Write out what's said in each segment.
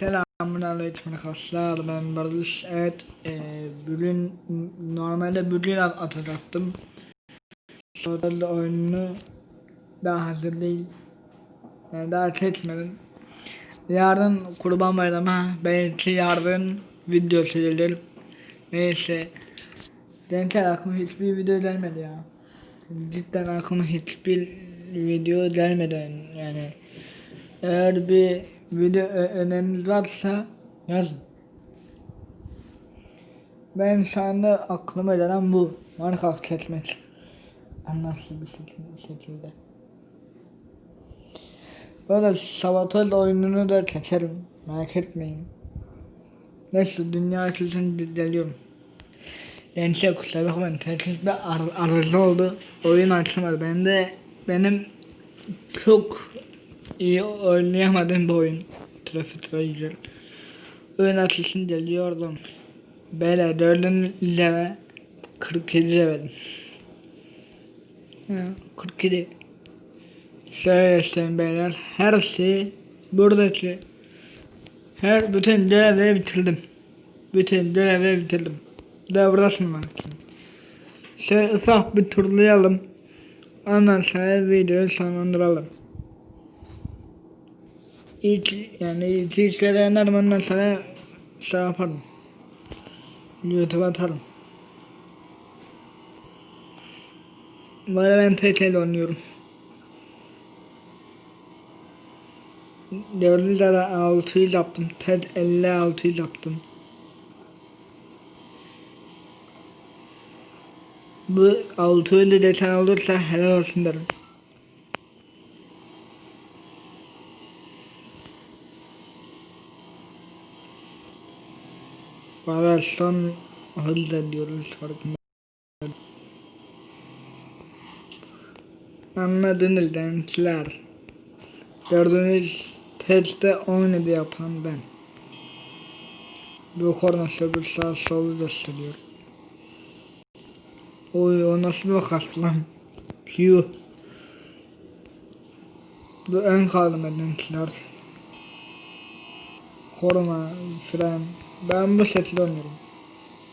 Selamun aleyküm arkadaşlar ben Barış evet e, bugün normalde bugün at- atacaktım. Sonra oyunu daha hazır değil yani daha seçmedim Yarın kurban bayramı belki yarın video çekilir. Neyse. Gençler aklıma hiçbir video gelmedi ya. Cidden aklıma hiçbir video gelmedi yani eğer bir video ö- öneriniz varsa yazın. Ben şu anda aklıma gelen bu. Minecraft kesmek. Anlaşılır bir şekilde. Böyle sabotaj oyununu da çekerim. Merak etmeyin. Neyse dünya için geliyorum. Neyse kusura bakmayın. Teknik bir ar arıza oldu. Oyun açamadı. Ben de benim çok iyi oynayamadığım bir oyun. Trafik Ranger. Oyun açısını geliyordum. Böyle dördüncü leve 47 levelim. Ha, 47. Şöyle göstereyim beyler. Her şeyi buradaki her bütün görevleri bitirdim. Bütün görevleri bitirdim. Daha burası var. Şöyle ufak bir turlayalım. Ondan sonra videoyu sonlandıralım. İlk yani ilk ilk görenler ondan sonra şey yaparım. YouTube'a atarım. Böyle ben tek el oynuyorum. Dördü de 600 yaptım. TED 56 yaptım. Bu 600 desen olursa helal olsun derim. Valla son hızla diyoruz farkında. Anladınız gençler. Gördüğünüz testte oynadı yapan ben. Bu kornası bir sağ solu gösteriyor. Oy o nasıl bir kast lan? Yuh. Bu en kaldım gençler. Koruma, fren. Ben bu şekilde oynuyorum.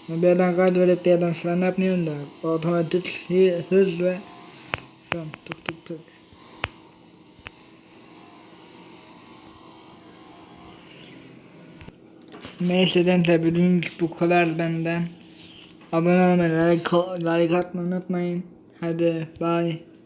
Bir yerden kaydedip bir yerden fren yapmıyorum da otomatik hı- hız ve fren tık tık tık. Neyse gençler bugünlük bu kadar benden. Abone olmayı, like, like atmayı unutmayın. Hadi bye.